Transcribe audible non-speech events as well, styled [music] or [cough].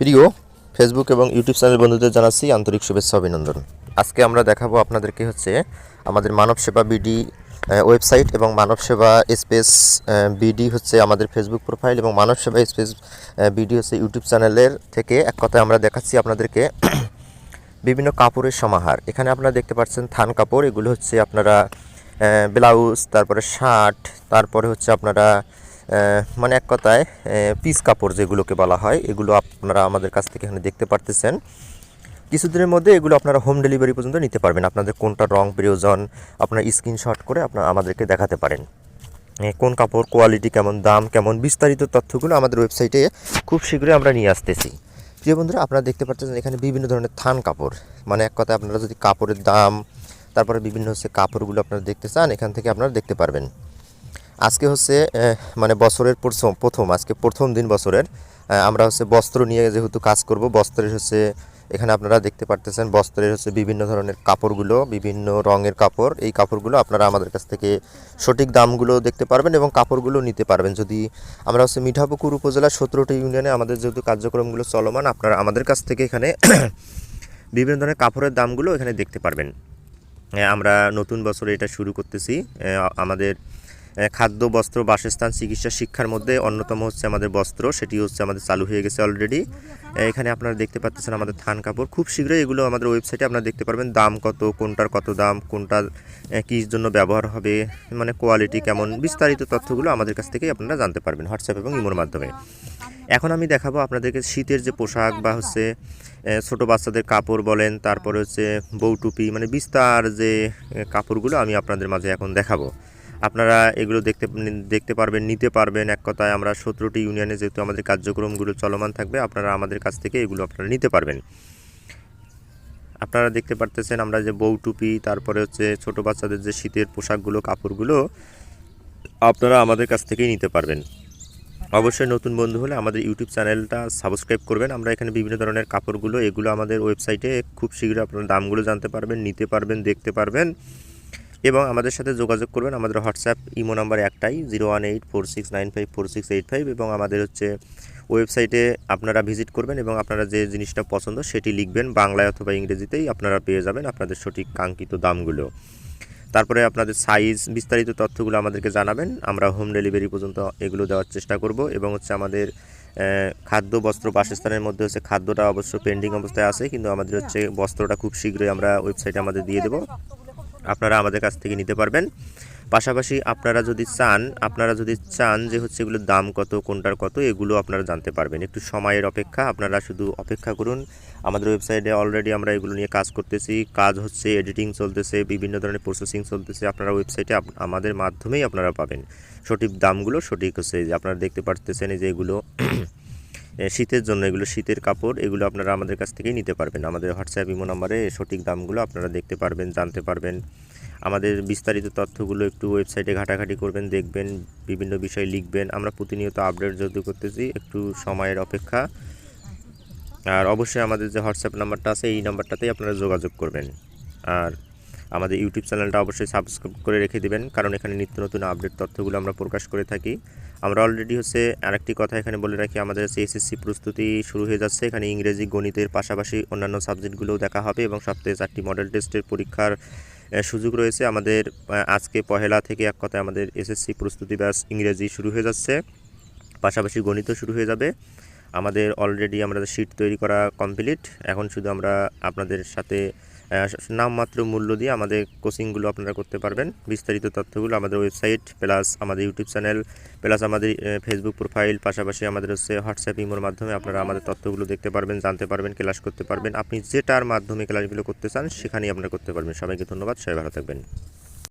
প্রিয় ফেসবুক এবং YouTube channel বন্ধুদের জানাচ্ছি আন্তরিক শুভেচ্ছা অভিনন্দন। আজকে আমরা দেখাবো আপনাদেরকে হচ্ছে আমাদের মানব সেবা বিডি ওয়েবসাইট এবং মানব সেবা স্পেস বিডি হচ্ছে আমাদের ফেসবুক প্রোফাইল এবং মানব সেবা স্পেস বিডি হচ্ছে ইউটিউব চ্যানেলের থেকে এক কথায় আমরা দেখাচ্ছি আপনাদেরকে [clears throat] বিভিন্ন কাপড়ের সমাহার। এখানে আপনারা দেখতে পাচ্ছেন থান কাপড়, এগুলো হচ্ছে আপনারা ব্লাউজ, তারপরে শার্ট, তারপরে হচ্ছে আপনারা মানে এক কথায় পিস কাপড় যেগুলোকে বলা হয়, এগুলো আপনারা আমাদের কাছ থেকে এখানে দেখতে পারতেছেন। কিছুদিনের মধ্যে এগুলো আপনারা হোম ডেলিভারি পর্যন্ত নিতে পারবেন। আপনাদের কোনটা রং প্রয়োজন, আপনার স্ক্রিনশট করে আপনারা আমাদেরকে দেখাতে পারেন। কোন কাপড়, কোয়ালিটি কেমন, দাম কেমন, বিস্তারিত তথ্যগুলো আমাদের ওয়েবসাইটে খুব শীঘ্রই আমরা নিয়ে আসতেছি। প্রিয় বন্ধুরা, আপনারা দেখতে পাচ্ছেন এখানে বিভিন্ন ধরনের থান কাপড়। মানে এক কথায় আপনারা যদি কাপড়ের দাম, তারপরে বিভিন্ন হচ্ছে কাপড়গুলো আপনারা দেখতে চান, এখান থেকে আপনারা দেখতে পারবেন। আজকে হচ্ছে মানে বছরের প্রথম প্রথম, আজকে প্রথম দিন বছরের। আমরা হচ্ছে বস্ত্র নিয়ে যেহেতু কাজ করব, বস্ত্রের হচ্ছে, এখানে আপনারা দেখতে পারতেছেন, বস্ত্রের হচ্ছে বিভিন্ন ধরনের কাপড়গুলো, বিভিন্ন রঙের কাপড়। এই কাপড়গুলো আপনারা আমাদের কাছ থেকে সঠিক দামগুলো দেখতে পারবেন এবং কাপড়গুলো নিতে পারবেন। যদি আমরা হচ্ছে মিঠাপুকুর উপজেলার সতেরোটি ইউনিয়নে আমাদের যেহেতু কার্যক্রমগুলো চলমান, আপনারা আমাদের কাছ থেকে এখানে [coughs] বিভিন্ন ধরনের কাপড়ের দামগুলো এখানে দেখতে পারবেন। আমরা নতুন বছরে এটা শুরু করতেছি। আমাদের খাদ্য বস্ত্র বাসস্থান চিকিৎসা শিক্ষার মধ্যে অন্যতম হচ্ছে আমাদের বস্ত্র। সেটি হচ্ছে আমাদের চালু হয়ে গেছে অলরেডি এখানে আপনারা দেখতে পাচ্ছেন আমাদের থান কাপড়। খুব শীঘ্রই এগুলো আমাদের ওয়েবসাইটে আপনারা দেখতে পারবেন দাম কত কোনটার কত দাম কোনটা এ, কির জন্য ব্যবহার হবে মানে কোয়ালিটি কেমন বিস্তারিত তথ্যগুলো আমাদের কাছ থেকেই আপনারা জানতে পারবেন হোয়াটসঅ্যাপ এবং ইমোর মাধ্যমে। এখন আমি দেখাবো আপনাদেরকে শীতের যে পোশাক বা হচ্ছে ছোট বাচ্চাদের কাপড় বলেন তারপরে হচ্ছে বউ টুপি মানে বিস্তার যে কাপড়গুলো আমি আপনাদের মাঝে এখন দেখাবো। আপনারা এগুলো দেখতে দেখতে পারবেন, নিতে পারবেন। এক কথায় আমরা সতেরোটি ইউনিয়নে যেহেতু আমাদের কার্যক্রমগুলো চলমান থাকবে, আপনারা আমাদের কাছ থেকে এগুলো আপনারা নিতে পারবেন। আপনারা দেখতে পারতেছেন আমরা যে বউ টুপি, তারপরে হচ্ছে ছোট বাচ্চাদের যে শীতের পোশাকগুলো, কাপড়গুলো, আপনারা আমাদের কাছ থেকেই নিতে পারবেন। অবশ্যই নতুন বন্ধু হলে আমাদের ইউটিউব চ্যানেলটা সাবস্ক্রাইব করবেন। আমরা এখানে বিভিন্ন ধরনের কাপড়গুলো, এগুলো আমাদের ওয়েবসাইটে খুব শীঘ্রই আপনারা দামগুলো জানতে পারবেন, নিতে পারবেন, দেখতে পারবেন। এবং আমাদের সাথে যোগাযোগ করবেন আমাদের হোয়াটসঅ্যাপ, ইমো নাম্বার একটাই, zero one eight four six nine five four six eight five এবং আমাদের হচ্ছে ওয়েবসাইটে আপনারা ভিজিট করবেন এবং আপনারা যে জিনিসটা পছন্দ সেটি লিখবেন বাংলায় অথবা ইংরেজিতেই আপনারা পেয়ে যাবেন আপনাদের সঠিক কাঙ্ক্ষিত দামগুলো। তারপরে আপনাদের সাইজ, বিস্তারিত তথ্যগুলো আমাদেরকে জানাবেন, আমরা হোম ডেলিভারি পর্যন্ত এগুলো দেওয়ার চেষ্টা করব এবং হচ্ছে আমাদের খাদ্য, বস্ত্র বাসস্থানের মধ্যে হচ্ছে খাদ্যটা অবশ্য পেন্ডিং অবস্থায় আছে, কিন্তু আমাদের হচ্ছে বস্ত্রটা খুব শীঘ্রই আমরা ওয়েবসাইটে আমাদের দিয়ে দেবো। আপনারা আমাদের কাছ থেকে নিতে পারবেন। পাশাপাশি আপনারা যদি চান, আপনারা যদি চান যে হচ্ছে এগুলোর দাম কত, কোনটার কত, এগুলো আপনারা জানতে পারবেন। একটু সময়ের অপেক্ষা, আপনারা শুধু অপেক্ষা করুন। আমাদের ওয়েবসাইটে অলরেডি আমরা এগুলো নিয়ে কাজ করতেছি। কাজ হচ্ছে এডিটিং চলতেছে, বিভিন্ন ধরনের প্রসেসিং চলতেছে। আপনারা ওয়েবসাইটে আমাদের মাধ্যমেই আপনারা পাবেন। সঠিক দামগুলো সঠিক হচ্ছে, যে আপনারা দেখতে পারতেছেন যে এগুলো। শীতের জন্য এগুলো শীতের কাপড়, এগুলো আপনারা আমাদের কাছ থেকেই নিতে পারবেন। আমাদের হোয়াটসঅ্যাপ ইমো নাম্বারে সঠিক দামগুলো আপনারা দেখতে পারবেন, জানতে পারবেন। আমাদের বিস্তারিত তথ্যগুলো একটু ওয়েবসাইটে ঘাটাঘাটি করবেন, দেখবেন, বিভিন্ন বিষয় লিখবেন। আমরা প্রতিনিয়ত আপডেট যেহেতু করতেছি, একটু সময়ের অপেক্ষা। আর অবশ্যই আমাদের যে হোয়াটসঅ্যাপ নাম্বারটা আছে, এই নাম্বারটাতেই আপনারা যোগাযোগ করবেন। আর আমাদের ইউটিউব চ্যানেলটা অবশ্যই সাবস্ক্রাইব করে রেখে দিবেন, কারণ এখানে নিত্য নতুন আপডেট তথ্যগুলো আমরা প্রকাশ করে থাকি। আমরা অলরেডি হচ্ছে আরেকটি কথা এখানে বলে রাখি, আমাদের হচ্ছে এসএসসি প্রস্তুতি শুরু হয়ে যাচ্ছে। এখানে ইংরেজি, গণিতের পাশাপাশি অন্যান্য সাবজেক্টগুলোও দেখা হবে এবং সপ্তাহে চারটি মডেল টেস্টের পরীক্ষার সুযোগ রয়েছে। আমাদের আজকে পহেলা থেকে এক কথায় আমাদের এসএসসি প্রস্তুতি ব্যাস ইংরেজি শুরু হয়ে যাচ্ছে। পাশাপাশি গণিত শুরু হয়ে যাবে। আমাদের অলরেডি আমরা শিট তৈরি করা কমপ্লিট এখন শুধু আমরা আপনাদের সাথে নামমাত্র মূল্য দিয়ে আমাদের কোচিংগুলো আপনারা করতে পারবেন। বিস্তারিত তথ্যগুলো আমাদের ওয়েবসাইট, প্লাস আমাদের ইউটিউব চ্যানেল, প্লাস আমাদের ফেসবুক প্রোফাইল, পাশাপাশি আমাদের হচ্ছে হোয়াটসঅ্যাপ, ইমোর মাধ্যমে আপনারা আমাদের তথ্যগুলো দেখতে পারবেন, জানতে পারবেন, ক্লাস করতে পারবেন। আপনি যেটার মাধ্যমে ক্লাসগুলো করতে চান, সেখানেই আপনারা করতে পারবেন। সবাইকে ধন্যবাদ, সবাই ভালো থাকবেন।